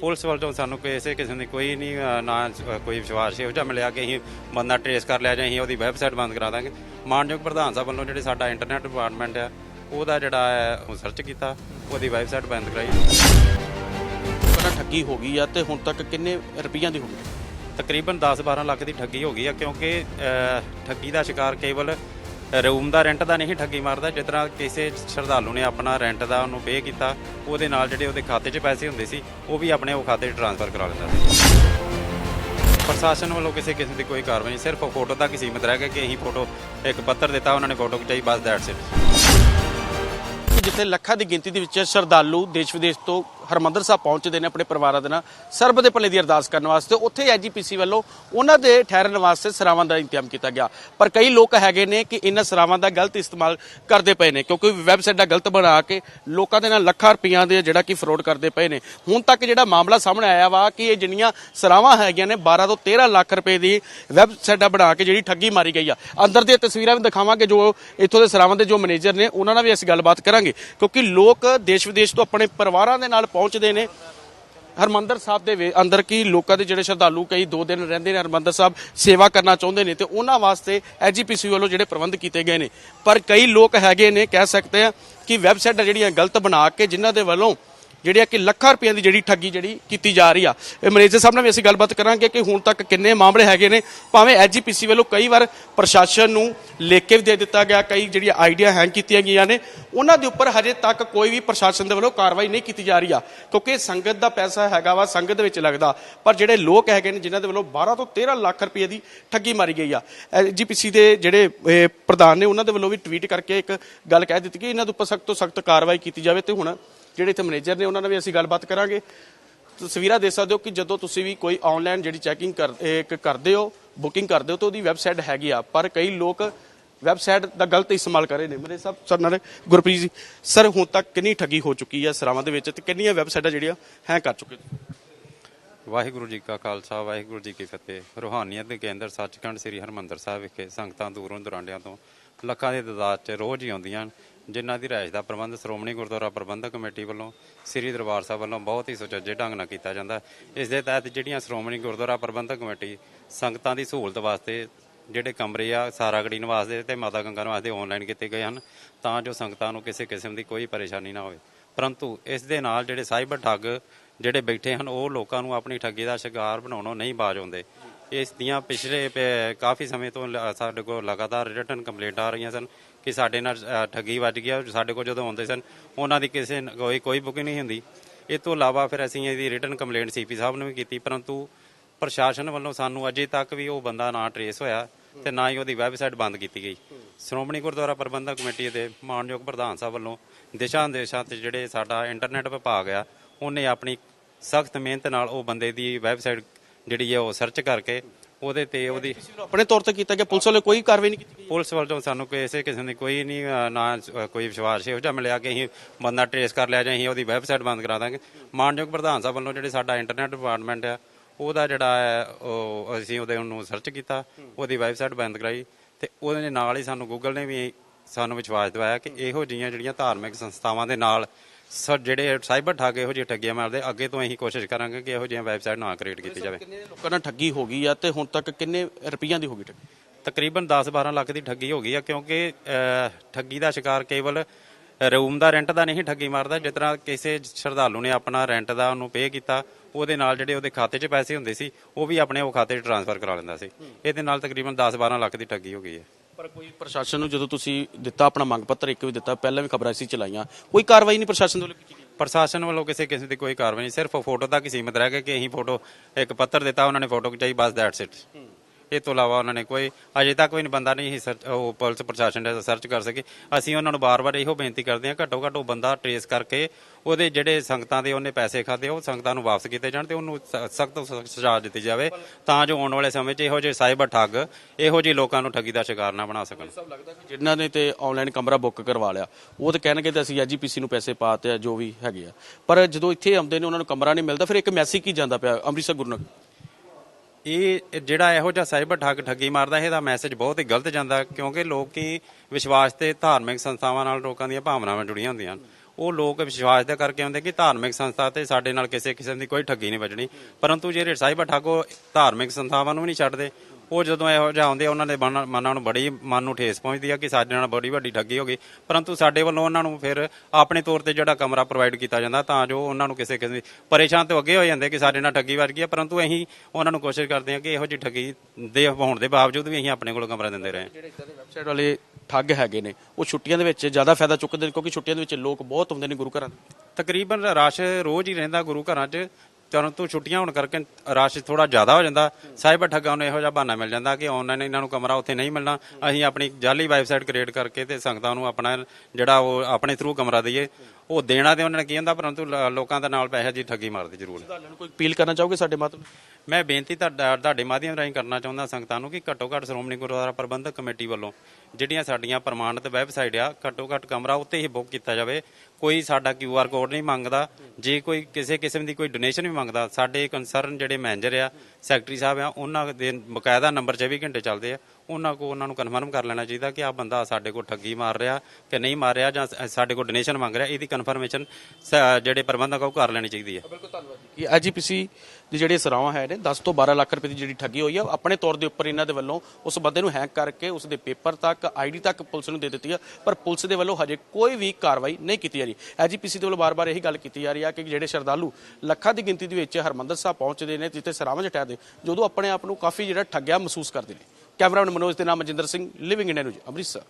Police ਵੱਲੋਂ ਸਾਨੂੰ ਕਿਸੇ ਕਿਸਮ ਦੀ ਕੋਈ ਨਹੀਂ ਅ, ਨਾ ਅ, ਕੋਈ ਵਿਸ਼ਵਾਸ ਇਹੋ ਜਿਹਾ ਮਿਲਿਆ ਕਿ ਅਸੀਂ ਬੰਦਾ ਟ੍ਰੇਸ ਕਰ ਲਿਆ ਜਾਂ ਅਸੀਂ ਉਹਦੀ ਵੈਬਸਾਈਟ ਬੰਦ ਕਰਾ ਦਾਂਗੇ। ਮਾਨਯੋਗ ਪ੍ਰਧਾਨ ਸਾਹਿਬ ਵੱਲੋਂ ਜਿਹੜੇ ਸਾਡਾ ਇੰਟਰਨੈਟ ਡਿਪਾਰਟਮੈਂਟ ਆ ਉਹਦਾ ਜਿਹੜਾ ਹੈ ਉਹ ਸਰਚ ਕੀਤਾ ਉਹਦੀ ਵੈਬਸਾਈਟ ਬੰਦ ਕਰਾਈ। ਪਹਿਲਾਂ ਠੱਗੀ ਹੋ ਗਈ ਆ ਤੇ ਹੁਣ ਤੱਕ ਕਿੰਨੇ ਰੁਪਈਆਂ ਦੀ ਹੋ ਗਈ? ਤਕਰੀਬਨ 10-12 ਲੱਖ ਦੀ ਠੱਗੀ ਹੋ ਗਈ ਆ ਕਿਉਂਕਿ ਅ, ਠੱਗੀ ਦਾ ਸ਼ਿਕਾਰ ਕੇਵਲ ਰੂਮ ਦਾ ਰੈਂਟ ਦਾ ਨਹੀਂ ਠੱਗੀ ਮਾਰਦਾ, ਜਿਸ ਤਰ੍ਹਾਂ ਕਿਸੇ ਸ਼ਰਧਾਲੂ ਨੇ ਆਪਣਾ ਰੈਂਟ ਦਾ ਉਹਨੂੰ ਪੇ ਕੀਤਾ, ਉਹਦੇ ਨਾਲ ਜਿਹੜੇ ਉਹਦੇ ਖਾਤੇ 'ਚ ਪੈਸੇ ਹੁੰਦੇ ਸੀ, ਉਹ ਵੀ ਆਪਣੇ ਉਹ ਖਾਤੇ 'ਚ ਟ੍ਰਾਂਸਫਰ ਕਰਾ ਲੈਂਦਾ ਸੀ। ਪ੍ਰਸ਼ਾਸਨ ਵੱਲੋਂ ਕਿਸੇ ਕਿਸਮ ਦੀ ਕੋਈ ਕਾਰਵਾਈ ਨਹੀਂ, ਸਿਰਫ ਫੋਟੋ ਤੱਕ ਹੀ ਸੀਮਿਤ ਰਹਿ ਗਿਆ ਕਿ ਅਸੀਂ ਫੋਟੋ ਇੱਕ ਪੱਤਰ ਦਿੱਤਾ, ਉਹਨਾਂ ਨੇ ਫੋਟੋ ਖਿਚਾਈ, ਬਸ ਦੈਟਸ ਇਟ ਜਿੱਥੇ ਲੱਖਾਂ ਦੀ ਗਿਣਤੀ ਦੇ ਵਿੱਚ ਸ਼ਰਧਾਲੂ ਦੇਸ਼ ਵਿਦੇਸ਼ ਤੋਂ ਹਰਮੰਦਰ ਸਾਹਿਬ ਪਹੁੰਚਦੇ ਨੇ ਆਪਣੇ ਪਰਿਵਾਰਾਂ ਦੇ ਨਾਲ, ਸਰਬ ਦੇ ਭਲੇ ਦੀ ਅਰਦਾਸ ਕਰਨ ਵਾਸਤੇ, ਉੱਥੇ ਐਜੀਪੀਸੀ ਵੱਲੋਂ ਉਹਨਾਂ ਦੇ ਠਹਿਰਨ ਵਾਸਤੇ ਸਰਾਵਾਂ ਦਾ ਇੰਤਜ਼ਾਮ ਕੀਤਾ ਗਿਆ। ਪਰ ਕਈ ਲੋਕ ਹੈਗੇ ਨੇ ਕਿ ਇਹਨਾਂ ਸਰਾਵਾਂ ਦਾ ਗਲਤ ਇਸਤੇਮਾਲ ਕਰਦੇ ਪਏ ਨੇ, ਕਿਉਂਕਿ ਵੈਬਸਾਈਟ ਦਾ ਗਲਤ ਬਣਾ ਕੇ ਲੋਕਾਂ ਦੇ ਨਾਲ ਲੱਖਾਂ ਰੁਪਈਆਂ ਦੇ ਜਿਹੜਾ ਕਿ ਫਰੋਡ ਕਰਦੇ ਪਏ ਨੇ। ਹੁਣ ਤੱਕ ਜਿਹੜਾ ਮਾਮਲਾ ਸਾਹਮਣੇ ਆਇਆ ਵਾ ਕਿ ਇਹ ਜਿੰਨੀਆਂ ਸਰਾਵਾਂ ਹੈਗੀਆਂ ਨੇ 12 ਤੋਂ 13 ਲੱਖ ਰੁਪਏ ਦੀ ਵੈਬਸਾਈਟਾਂ ਬਣਾ ਕੇ ਜਿਹੜੀ ਠੱਗੀ ਮਾਰੀ ਗਈ ਆ। ਅੰਦਰ ਦੀਆਂ ਤਸਵੀਰਾਂ ਵੀ ਦਿਖਾਵਾਂਗੇ ਜੋ ਇੱਥੋਂ ਦੇ ਸਰਾਵਾਂ ਦੇ ਜੋ ਮੈਨੇਜਰ ਨੇ, ਉਹਨਾਂ ਨਾਲ ਵੀ ਅਸੀਂ ਗੱਲਬਾਤ ਕਰਾਂਗੇ। ਕਿਉਂਕਿ ਲੋਕ ਦੇਸ਼ ਵਿਦੇਸ਼ ਤੋਂ ਆਪਣੇ ਪਰਿਵਾਰਾਂ ਦੇ ਨਾਲ ਪਹੁੰਚਦੇ ਨੇ। ਹਰਮੰਦਰ ਸਾਹਿਬ ਦੇ ਅੰਦਰ ਕੀ ਲੋਕਾਂ ਦੇ ਜਿਹੜੇ ਸ਼ਰਧਾਲੂ ਕਈ ਦੋ ਦਿਨ ਰਹਿੰਦੇ ਨੇ, ਹਰਮੰਦਰ ਸਾਹਿਬ ਸੇਵਾ ਕਰਨਾ ਚਾਹੁੰਦੇ ਨੇ ਤੇ ਉਹਨਾਂ ਵਾਸਤੇ ਐਜੀਪੀਸੀ ਵੱਲੋਂ ਜਿਹੜੇ ਪ੍ਰਬੰਧ ਕੀਤੇ ਗਏ ਨੇ। ਪਰ ਕਈ ਲੋਕ ਹੈਗੇ ਨੇ, ਕਹਿ ਸਕਦੇ ਆ ਕਿ ਵੈਬਸਾਈਟਾਂ ਜਿਹੜੀਆਂ ਗਲਤ ਬਣਾ ਕੇ ਜਿਨ੍ਹਾਂ ਦੇ ਵੱਲੋਂ ਜਿਹੜੀ ਆ ਕਿ ਲੱਖਾਂ ਰੁਪਈਆਂ ਦੀ ਜਿਹੜੀ ਠੱਗੀ ਜਿਹੜੀ ਕੀਤੀ ਜਾ ਰਹੀ ਆ। ਇਹ ਮੈਨੇਜਰ ਸਾਹਿਬ ਨਾਲ ਵੀ ਅਸੀਂ ਗੱਲਬਾਤ ਕਰਾਂਗੇ ਕਿ ਹੁਣ ਤੱਕ ਕਿੰਨੇ ਮਾਮਲੇ ਹੈਗੇ ਨੇ। ਭਾਵੇਂ ਐਜੀਪੀਸੀ ਵੱਲੋਂ ਕਈ ਵਾਰ ਪ੍ਰਸ਼ਾਸਨ ਨੂੰ ਲਿਖ ਕੇ ਵੀ ਦੇ ਦਿੱਤਾ ਗਿਆ, ਕਈ ਜਿਹੜੀਆਂ ਆਈਡੀਆ ਹੈਂਗ ਕੀਤੀਆਂ ਗਈਆਂ ਨੇ, ਉਹਨਾਂ ਦੇ ਉੱਪਰ ਹਜੇ ਤੱਕ ਕੋਈ ਵੀ ਪ੍ਰਸ਼ਾਸਨ ਦੇ ਵੱਲੋਂ ਕਾਰਵਾਈ ਨਹੀਂ ਕੀਤੀ ਜਾ ਰਹੀ ਆ, ਕਿਉਂਕਿ ਸੰਗਤ ਦਾ ਪੈਸਾ ਹੈਗਾ ਵਾ, ਸੰਗਤ ਦੇ ਵਿੱਚ ਲੱਗਦਾ। ਪਰ ਜਿਹੜੇ ਲੋਕ ਹੈਗੇ ਨੇ, ਜਿਨ੍ਹਾਂ ਦੇ ਵੱਲੋਂ 12 ਤੋਂ 13 ਲੱਖ ਰੁਪਏ ਦੀ ਠੱਗੀ ਮਾਰੀ ਗਈ ਆ ਐਜੀਪੀਸੀ ਦੇ ਜਿਹੜੇ ਪ੍ਰਧਾਨ ਨੇ ਉਹਨਾਂ ਦੇ ਵੱਲੋਂ ਵੀ ਟਵੀਟ ਕਰਕੇ ਇੱਕ ਗੱਲ ਕਹਿ ਦਿੱਤੀ ਕਿ ਇਹਨਾਂ ਦੇ ਉੱਪਰ ਸਖਤ ਤੋਂ ਸਖਤ ਕਾਰਵਾਈ ਕੀਤੀ ਜਾਵੇ ਤੇ ਹੁਣ ਜਿਹੜੇ ਇੱਥੇ ਮੈਨੇਜਰ ਨੇ ਉਹਨਾਂ ਨਾਲ ਵੀ ਅਸੀਂ ਗੱਲਬਾਤ ਕਰਾਂਗੇ। ਤਸਵੀਰਾਂ ਦੇ ਸਕਦੇ ਹੋ ਕਿ ਜਦੋਂ ਤੁਸੀਂ ਵੀ ਕੋਈ ਆਨਲਾਈਨ ਜਿਹੜੀ ਚੈਕਿੰਗ ਕਰਦੇ ਹੋ ਬੁਕਿੰਗ ਕਰਦੇ ਹੋ ਤਾਂ ਉਹਦੀ ਵੈਬਸਾਈਟ ਹੈਗੀ ਆ। ਪਰ ਕਈ ਲੋਕ ਵੈਬਸਾਈਟ ਦਾ ਗਲਤ ਇਸਤੇਮਾਲ ਕਰ ਰਹੇ ਨੇ। ਮੇਰੇ ਸਭ ਸਰ ਨਾਲ ਗੁਰਪ੍ਰੀਤ ਜੀ, ਸਰ ਹੁਣ ਤੱਕ ਕਿੰਨੀ ਠੱਗੀ ਹੋ ਚੁੱਕੀ ਹੈ ਸਰਾਵਾਂ ਦੇ ਵਿੱਚ ਤੇ ਕਿੰਨੀਆਂ ਵੈਬਸਾਈਟਾਂ ਜਿਹੜੀਆਂ ਹੈਂ ਕਰ ਚੁੱਕੇ ਵਾਹਿਗੁਰੂ ਜੀ ਕਾ ਖਾਲਸਾ, ਵਾਹਿਗੁਰੂ ਜੀ ਕੀ ਫਤਿਹ। ਰੂਹਾਨੀਅਤ ਦੇ ਕੇਂਦਰ ਸੱਚਖੰਡ ਸ੍ਰੀ ਹਰਮੰਦਰ ਸਾਹਿਬ ਵਿਖੇ ਸੰਗਤਾਂ ਦੂਰੋਂ ਦੁਰਾਂਡਿਆਂ ਤੋਂ ਲੱਖਾਂ ਦੀ ਤਦਾਦ 'ਚ ਰੋਜ਼ ਹੀ ਆਉਂਦੀਆਂ ਹਨ, ਜਿਨ੍ਹਾਂ ਦੀ ਰਿਹਾਇਸ਼ ਦਾ ਪ੍ਰਬੰਧ ਸ਼੍ਰੋਮਣੀ ਗੁਰਦੁਆਰਾ ਪ੍ਰਬੰਧਕ ਕਮੇਟੀ ਵੱਲੋਂ, ਸ੍ਰੀ ਦਰਬਾਰ ਸਾਹਿਬ ਵੱਲੋਂ ਬਹੁਤ ਹੀ ਸੁਚੱਜੇ ਢੰਗ ਨਾਲ ਕੀਤਾ ਜਾਂਦਾ। ਇਸ ਦੇ ਤਹਿਤ ਜਿਹੜੀਆਂ ਸ਼੍ਰੋਮਣੀ ਗੁਰਦੁਆਰਾ ਪ੍ਰਬੰਧਕ ਕਮੇਟੀ ਸੰਗਤਾਂ ਦੀ ਸਹੂਲਤ ਵਾਸਤੇ ਜਿਹੜੇ ਕਮਰੇ ਆ, ਸਾਰਾਗੜੀ ਨਿਵਾਸ ਦੇ ਤੇ ਮਾਤਾ ਗੰਗਾ ਨਿਵਾਸ ਦੇ ਆਨਲਾਈਨ ਕੀਤੇ ਗਏ ਹਨ, ਤਾਂ ਜੋ ਸੰਗਤਾਂ ਨੂੰ ਕਿਸੇ ਕਿਸਮ ਦੀ ਕੋਈ ਪਰੇਸ਼ਾਨੀ ਨਾ ਹੋਵੇ। ਪਰੰਤੂ ਇਸ ਦੇ ਨਾਲ ਜਿਹੜੇ ਸਾਈਬਰ ਠੱਗ ਜਿਹੜੇ ਬੈਠੇ ਹਨ, ਉਹ ਲੋਕਾਂ ਨੂੰ ਆਪਣੀ ਠੱਗੀ ਦਾ ਸ਼ਿਕਾਰ ਬਣਾਉਣੋਂ ਨਹੀਂ ਬਾਜ ਆਉਂਦੇ। ਇਸ ਦੀਆਂ ਪਿਛਲੇ ਪ- ਕਾਫੀ ਸਮੇਂ ਤੋਂ ਲ- ਸਾਡੇ ਕੋਲ ਲਗਾਤਾਰ ਰਿਟਰਨ ਕੰਪਲੇਂਟ ਆ ਰਹੀਆਂ ਸਨ ਕਿ ਸਾਡੇ ਨਾਲ ਠੱਗੀ ਵੱਜ ਗਿਆ ਸਾਡੇ ਕੋਲ ਜਦੋਂ ਆਉਂਦੇ ਸਨ, ਉਹਨਾਂ ਦੀ ਕਿਸੇ ਕੋਈ ਕੋਈ ਬੁਕਿੰਗ ਨਹੀਂ ਹੁੰਦੀ। ਇਹ ਤੋਂ ਇਲਾਵਾ ਫਿਰ ਅਸੀਂ ਇਹਦੀ ਰਿਟਰਨ ਕੰਪਲੇਂਟ ਸੀਪੀ ਸਾਹਿਬ ਨੂੰ ਵੀ ਕੀਤੀ, ਪਰੰਤੂ ਪ੍ਰਸ਼ਾਸਨ ਵੱਲੋਂ ਸਾਨੂੰ ਅਜੇ ਤੱਕ ਵੀ ਉਹ ਬੰਦਾ ਨਾ ਟਰੇਸ ਹੋਇਆ ਤੇ ਨਾ ਹੀ ਉਹਦੀ ਵੈਬਸਾਈਟ ਬੰਦ ਕੀਤੀ ਗਈ। ਸ਼੍ਰੋਮਣੀ ਗੁਰਦੁਆਰਾ ਪ੍ਰਬੰਧਕ ਕਮੇਟੀ ਦੇ ਮਾਨਯੋਗ ਪ੍ਰਧਾਨ ਸਾਹਿਬ ਵੱਲੋਂ ਦਿਸ਼ਾ ਨਿਰਦੇਸ਼ਾਂ ਤੇ ਜਿਹੜੇ ਸਾਡਾ ਇੰਟਰਨੈਟ ਵਿਭਾਗ ਆ, ਉਹਨੇ ਆਪਣੀ ਸਖਤ ਮਿਹਨਤ ਨਾਲ ਉਹ ਬੰਦੇ ਦੀ ਵੈਬਸਾਈਟ ਜਿਹੜੀ ਹੈ ਉਹ ਸਰਚ ਕਰਕੇ ਉਹਦੇ ਤੇ ਉਹਦੀ ਆਪਣੇ ਤੌਰ ਤੇ ਕੀਤਾ ਗਿਆ ਪੁਲਿਸ ਵੱਲੋਂ ਕੋਈ ਕਾਰਵਾਈ ਨਹੀਂ ਕੀਤੀ ਪੁਲਿਸ ਵੱਲੋਂ ਸਾਨੂੰ ਕਿਸੇ ਕਿਸਮ ਦੀ ਕੋਈ ਨਹੀਂ ਅ, ਨਾ ਅ, ਕੋਈ ਵਿਸ਼ਵਾਸ ਇਹੋ ਜਿਹਾ ਮਿਲਿਆ ਕਿ ਅਸੀਂ ਬੰਦਾ ਟ੍ਰੇਸ ਕਰ ਲਿਆ ਜਾਂ ਅਸੀਂ ਉਹਦੀ ਵੈਬਸਾਈਟ ਬੰਦ ਕਰਾ ਦਾਂਗੇ। ਮਾਨਯੋਗ ਪ੍ਰਧਾਨ ਸਾਹਿਬ ਵੱਲੋਂ ਜਿਹੜੇ ਸਾਡਾ ਇੰਟਰਨੈਟ ਡਿਪਾਰਟਮੈਂਟ ਆ ਉਹਦਾ ਜਿਹੜਾ ਹੈ ਉਹ ਅਸੀਂ ਉਹਦੇ ਨੂੰ ਸਰਚ ਕੀਤਾ ਉਹਦੀ ਵੈਬਸਾਈਟ ਬੰਦ ਕਰਾਈ ਤੇ ਉਹਦੇ ਨਾਲ ਹੀ ਸਾਨੂੰ ਗੂਗਲ ਨੇ ਵੀ ਸਾਨੂੰ ਵਿਸ਼ਵਾਸ ਦਿਵਾਇਆ ਕਿ ਇਹੋ ਜਿਹੀਆਂ ਜਿਹੜੀਆਂ ਧਾਰਮਿਕ ਸੰਸਥਾਵਾਂ ਦੇ ਨਾਲ ਸਰ ਜਿਹੜੇ ਸਾਈਬਰ ਠੱਗ ਇਹੋ ਜਿਹੇ ਠੱਗੀਆਂ ਮਾਰਦੇ ਅੱਗੇ ਤੋਂ ਅਸੀਂ ਕੋਸ਼ਿਸ਼ ਕਰਾਂਗੇ ਕਿ ਇਹੋ ਜਿਹੀਆਂ ਵੈਬਸਾਈਟ ਨਾ ਕ੍ਰੀਏਟ ਕੀਤੀ ਜਾਵੇ। ਕਿੰਨੇ ਲੋਕਾਂ ਨਾਲ ਠੱਗੀ ਹੋ ਗਈ ਆ ਤੇ ਹੁਣ ਤੱਕ ਕਿੰਨੇ ਰੁਪਈਆਂ ਦੀ ਹੋ ਗਈ ਠੱਗੀ? ਤਕਰੀਬਨ 10-12 ਲੱਖ ਦੀ ਠੱਗੀ ਹੋ ਗਈ ਆ ਕਿਉਂਕਿ ਠੱਗੀ ਦਾ ਸ਼ਿਕਾਰ ਕੇਵਲ ਰੂਮ ਦਾ ਰੈਂਟ ਦਾ ਨਹੀਂ ਠੱਗੀ ਮਾਰਦਾ ਜਿਸ ਤਰ੍ਹਾਂ ਕਿਸੇ ਸ਼ਰਧਾਲੂ ਨੇ ਆਪਣਾ ਰੈਂਟ ਦਾ ਉਹਨੂੰ ਪੇ ਕੀਤਾ ਉਹਦੇ ਨਾਲ ਜਿਹੜੇ ਉਹਦੇ ਖਾਤੇ 'ਚ ਪੈਸੇ ਹੁੰਦੇ ਸੀ ਉਹ ਵੀ ਆਪਣੇ ਉਹ ਖਾਤੇ 'ਚ ਟ੍ਰਾਂਸਫਰ ਕਰਾ ਲੈਂਦਾ ਸੀ। ਇਹਦੇ ਨਾਲ ਤਕਰੀਬਨ 10-12 ਲੱਖ ਦੀ ਠੱਗੀ ਹੋ ਗਈ ਹੈ। ਪਰ ਕੋਈ ਪ੍ਰਸ਼ਾਸਨ ਨੂੰ ਜਦੋਂ ਤੁਸੀਂ ਦਿੱਤਾ ਆਪਣਾ ਮੰਗ ਪੱਤਰ ਇੱਕ ਵੀ ਦਿੱਤਾ ਪਹਿਲਾਂ ਵੀ ਖਬਰਾਂ ਸੀ ਚਲਾਈਆਂ ਕੋਈ ਕਾਰਵਾਈ ਨਹੀਂ ਪ੍ਰਸ਼ਾਸਨ ਵੱਲੋਂ ਕੀਤੀ ਗਈ? ਪ੍ਰਸ਼ਾਸਨ ਵੱਲੋਂ ਕਿਸੇ ਕਿਸਮ ਦੀ ਕੋਈ ਕਾਰਵਾਈ ਨਹੀਂ ਸਿਰਫ ਫੋਟੋ ਤੱਕ ਹੀ ਸੀਮਿਤ ਰਹਿ ਗਿਆ ਕਿ ਅਸੀਂ ਫੋਟੋ ਇੱਕ ਪੱਤਰ ਦਿੱਤਾ ਉਹਨਾਂ ਨੇ ਫੋਟੋ ਖਿਚਾਈ ਬਸ ਦੈਟਸ ਇਟ ਇਹ ਤੋਂ ਇਲਾਵਾ ਉਹਨਾਂ ਨੇ ਕੋਈ ਅਜੇ ਤੱਕ ਕੋਈ ਬੰਦਾ ਨਹੀਂ ਸੀ ਸਰਚ ਉਹ ਪੁਲਿਸ ਪ੍ਰਸ਼ਾਸਨ ਦੇ ਸਰਚ ਕਰ ਸਕੇ। ਅਸੀਂ ਉਹਨਾਂ ਨੂੰ ਬਾਰ-ਬਾਰ ਇਹੋ ਬੇਨਤੀ ਕਰਦੇ ਹਾਂ ਘੱਟੋ ਘੱਟ ਉਹ ਬੰਦਾ ਟਰੇਸ ਕਰਕੇ ਉਹਦੇ ਜਿਹੜੇ ਸੰਗਤਾਂ ਦੇ ਉਹਨੇ ਪੈਸੇ ਖਾਦੇ ਉਹ ਸੰਗਤਾਂ ਨੂੰ ਵਾਪਸ ਕੀਤੇ ਜਾਣ ਤੇ ਉਹਨੂੰ ਸਖਤ ਤੋਂ ਸਜ਼ਾ ਦਿੱਤੀ ਜਾਵੇ ਤਾਂ ਜੋ ਆਉਣ ਵਾਲੇ ਸਮੇਂ 'ਚ ਇਹੋ ਜਿਹੇ ਸਾਈਬਰ ਠੱਗ, ਇਹੋ ਜਿਹੇ ਲੋਕਾਂ ਨੂੰ ਠੱਗੀ ਦਾ ਸ਼ਿਕਾਰ ਨਾ ਬਣਾ ਸਕਣ। ਲੱਗਦਾ ਕਿ ਜਿਨ੍ਹਾਂ ਨੇ ਤੇ ਆਨਲਾਈਨ ਕਮਰਾ ਬੁੱਕ ਕਰਵਾ ਲਿਆ, ਉਹ ਤੇ ਕਹਿਣਗੇ ਤੇ ਅਸੀਂ ਐਜੀਪੀਸੀ ਨੂੰ ਪੈਸੇ ਪਾਤੇ ਆ, ਜੋ ਵੀ ਹੈਗੇ ਆ। ਪਰ ਜਦੋਂ ਇੱਥੇ ਆਉਂਦੇ ਨੇ, ਉਹਨਾਂ ਨੂੰ ਕਮਰਾ ਨਹੀਂ ਮਿਲਦਾ, ਫਿਰ ਇੱਕ ਮੈਸੇਜ ਕੀ ਜਾਂਦਾ ਪਿਆ, ਅੰਮ੍ਰਿਤਸਰ ਗੁਰੂ ਨਗਰ? ਇਹ ਜਿਹੜਾ ਇਹੋ ਜਿਹਾ ਸਾਈਬਰ ਠੱਗ ਠੱਗੀ ਮਾਰਦਾ, ਇਹਦਾ ਮੈਸੇਜ ਬਹੁਤ ਹੀ ਗਲਤ ਜਾਂਦਾ, ਕਿਉਂਕਿ ਲੋਕੀ ਵਿਸ਼ਵਾਸ ਤੇ ਧਾਰਮਿਕ ਸੰਸਥਾਵਾਂ ਨਾਲ ਲੋਕਾਂ ਦੀਆਂ ਭਾਵਨਾਵਾਂ ਜੁੜੀਆਂ ਹੁੰਦੀਆਂ ਹਨ। ਉਹ ਲੋਕ ਵਿਸ਼ਵਾਸ ਦੇ ਕਰਕੇ ਆਉਂਦੇ ਕਿ ਧਾਰਮਿਕ ਸੰਸਥਾ ਤੇ ਸਾਡੇ ਨਾਲ ਕਿਸੇ ਕਿਸਮ ਦੀ ਕੋਈ ਠੱਗੀ ਨਹੀਂ ਵੱਜਣੀ। ਪਰੰਤੂ ਜਿਹੜੇ ਸਾਹਿਬ ਉਹ ਧਾਰਮਿਕ ਸੰਸਥਾਵਾਂ ਨੂੰ ਵੀ ਨਹੀਂ ਛੱਡਦੇ ਉਹ ਜਦੋਂ ਇਹੋ ਜਿਹਾ ਆਉਂਦੇ ਆ, ਉਹਨਾਂ ਦੇ ਮਨ- ਮਨਾਂ ਨੂੰ ਬੜੀ ਮਨ ਨੂੰ ਠੇਸ ਪਹੁੰਚਦੀ ਆ ਕਿ ਸਾਡੇ ਨਾਲ ਬੜੀ ਵੱਡੀ ਠੱਗੀ ਹੋ ਗਈ। ਪਰੰਤੂ ਸਾਡੇ ਵੱਲੋਂ ਉਹਨਾਂ ਨੂੰ ਫਿਰ ਆਪਣੇ ਤੌਰ ਤੇ ਜਿਹੜਾ ਕਮਰਾ ਪ੍ਰੋਵਾਈਡ ਕੀਤਾ ਜਾਂਦਾ ਤਾਂ ਜੋ ਉਹਨਾਂ ਨੂੰ ਕਿਸੇ ਕਿਸਮ ਦੀ ਪਰੇਸ਼ਾਨ ਤੋਂ ਅੱਗੇ ਹੋ ਜਾਂਦੇ ਕਿ ਸਾਡੇ ਨਾਲ ਠੱਗੀ ਵੱਜ ਗਈ ਆ। ਪਰੰਤੂ ਅਸੀਂ ਉਹਨਾਂ ਨੂੰ ਕੋਸ਼ਿਸ਼ ਕਰਦੇ ਹਾਂ ਕਿ ਇਹੋ ਜਿਹੀ ਠੱਗੀ ਦੇ ਹੋਣ ਦੇ ਬਾਵਜੂਦ ਵੀ ਅਸੀਂ ਆਪਣੇ ਕੋਲੋਂ ਕਮਰਾ ਦਿੰਦੇ ਰਹੇ ਜਿਹੜੇ ਇਦਾਂ ਦੇ ਵੈਬਸਾਈਟ ਵਾਲੇ ਠੱਗ ਹੈਗੇ ਨੇ ਉਹ ਛੁੱਟੀਆਂ ਦੇ ਵਿੱਚ ਜ਼ਿਆਦਾ ਫਾਇਦਾ ਚੁੱਕਦੇ ਨੇ ਕਿਉਂਕਿ ਛੁੱਟੀਆਂ ਦੇ ਵਿੱਚ ਲੋਕ ਬਹੁਤ ਆਉਂਦੇ ਨੇ ਗੁਰੂ ਘਰਾਂ ਦੇ। ਤਕਰੀਬਨ ਰਸ਼ ਰੋਜ਼ ਹੀ ਰਹਿੰਦਾ ਗੁਰੂ ਘਰਾਂ 'ਚ। ਪਰੰਤੂ ਛੁੱਟੀਆਂ ਹੋਣ ਕਰਕੇ ਰਸ਼ ਥੋੜਾ ਜ਼ਿਆਦਾ ਹੋ ਜਾਂਦਾ। ਸਾਹਿਬ ਠੱਗਾਂ ਨੂੰ ਇਹੋ ਜਿਹਾ ਬਹਾਨਾ ਮਿਲ ਜਾਂਦਾ ਕਿ ਆਨਲਾਈਨ ਇਹਨਾਂ ਨੂੰ ਕਮਰਾ ਉੱਥੇ ਨਹੀਂ ਮਿਲਣਾ। ਅਸੀਂ ਆਪਣੀ ਜਾਲੀ ਵੈਬਸਾਈਟ ਕ੍ਰੀਏਟ ਕਰਕੇ ਤੇ ਸੰਗਤਾਂ ਨੂੰ ਆਪਣਾ ਜਿਹੜਾ ਉਹ ਆਪਣੇ ਥਰੂ ਕਮਰਾ ਦਈਏ। ਉਹ ਦੇਣਾ ਤੇ ਉਹਨਾਂ ਨੇ ਕੀ ਹੁੰਦਾ ਪਰੰਤੂ ਲ- ਲੋਕਾਂ ਦੇ ਨਾਲ ਪੈਸੇ ਦੀ ਠੱਗੀ ਮਾਰਦੇ ਜ਼ਰੂਰ ਤੁਹਾਨੂੰ ਕੋਈ ਅਪੀਲ ਕਰਨਾ ਚਾਹੋਗੇ ਸਾਡੇ ਮਾਧਿਅਮ ਮੈਂ ਬੇਨਤੀ ਤੁਹਾਡਾ ਤੁਹਾਡੇ ਮਾਧਿਅਮ ਰਾਹੀਂ ਕਰਨਾ ਚਾਹੁੰਦਾ ਸੰਗਤਾਂ ਨੂੰ ਕਿ ਘੱਟੋ ਘੱਟ ਸ਼੍ਰੋਮਣੀ ਗੁਰਦੁਆਰਾ ਪ੍ਰਬੰਧਕ ਕਮੇਟੀ ਵੱਲੋਂ ਜਿਹੜੀਆਂ ਸਾਡੀਆਂ ਪ੍ਰਮਾਣਿਤ ਵੈਬਸਾਈਟ ਆ ਘੱਟੋ ਘੱਟ ਕਮਰਾ ਉੱਤੇ ਹੀ ਬੁੱਕ ਕੀਤਾ ਜਾਵੇ। ਕੋਈ ਸਾਡਾ ਕਿਊ ਆਰ ਕੋਡ ਨਹੀਂ ਮੰਗਦਾ, ਜੇ ਕੋਈ ਕਿਸੇ ਕਿਸਮ ਦੀ ਕੋਈ ਡੋਨੇਸ਼ਨ ਵੀ ਮੰਗਦਾ, ਸਾਡੇ ਕੰਸਰਨ ਜਿਹੜੇ ਮੈਨੇਜਰ ਆ ਸੈਕਟਰੀ ਸਾਹਿਬ ਆ, ਉਹਨਾਂ ਦੇ ਬਕਾਇਦਾ ਨੰਬਰ 24 ਘੰਟੇ ਚੱਲਦੇ ਆ। ਉਹਨਾਂ ਕੋ ਉਹਨਾਂ ਨੂੰ ਕਨਫਰਮ ਕਰ ਲੈਣਾ ਚਾਹੀਦਾ ਕਿ ਆ ਬੰਦਾ ਸਾਡੇ ਕੋਲ ਠੱਗੀ ਮਾਰ ਰਿਹਾ ਕਿ ਨਹੀਂ ਮਾਰ ਰਿਹਾ ਜਾਂ ਸਾਡੇ ਕੋਲ ਡੋਨੇਸ਼ਨ ਮੰਗ ਰਿਹਾ, ਇਹਦੀ ਕਨਫਰਮੇਸ਼ਨ ਜਿਹੜੇ ਪ੍ਰਬੰਧਕ ਆ ਉਹ ਕਰ ਲੈਣੀ ਚਾਹੀਦੀ ਹੈ। ਬਿਲਕੁਲ ਧੰਨਵਾਦ ਜੀ। ਕਿ ਐਜੀਪੀਸੀ ਦੀ ਜਿਹੜੀ ਸਰਾਵਾਂ ਹੈ ਨੇ 10 ਤੋਂ 12 ਲੱਖ ਰੁਪਏ ਦੀ ਜਿਹੜੀ ਠੱਗੀ ਹੋਈ ਆ, ਉਹ ਆਪਣੇ ਤੌਰ ਦੇ ਉੱਪਰ ਇਹਨਾਂ ਦੇ ਵੱਲੋਂ ਉਸ ਬੰਦੇ ਨੂੰ ਹੈਕ ਕਰਕੇ ਉਸ ਦੇ ਪੇਪਰ ਤੱਕ ਆਈਡੀ ਤੱਕ ਪੁਲਿਸ ਨੂੰ ਦੇ ਦਿੱਤੀ ਆ, ਪਰ ਪੁਲਿਸ ਦੇ ਵੱਲੋਂ ਹਜੇ ਕੋਈ ਵੀ ਕਾਰਵਾਈ ਨਹੀਂ ਕੀਤੀ ਜਾ ਰਹੀ। ਐਜੀਪੀਸੀ ਦੇ ਵੱਲੋਂ ਬਾਰ-ਬਾਰ ਇਹੀ ਗੱਲ ਕੀਤੀ ਜਾ ਰਹੀ ਹੈ ਕਿ ਜਿਹੜੇ ਸ਼ਰਧਾਲੂ ਲੱਖਾਂ ਦੀ ਗਿਣਤੀ ਦੇ ਵਿੱਚ ਹਰਮੰਦਰ ਸਾਹਿਬ ਪਹੁੰਚਦੇ ਨੇ, ਜਿੱਥੇ ਸਰਾਵਾਂ 'ਚ ਠਹਿਰਦੇ ਜਦੋਂ ਆਪਣੇ ਆਪ ਨੂੰ ਕਾਫੀ ਜਿਹੜਾ ਠੱਗਿਆ ਮਹਿਸੂਸ ਕਰਦੇ ਨੇ। ਕੈਮਰਾਮੈਨ ਮਨੋਜ ਦੇ ਨਾਮ Manjinder Singh living India news Amritsar.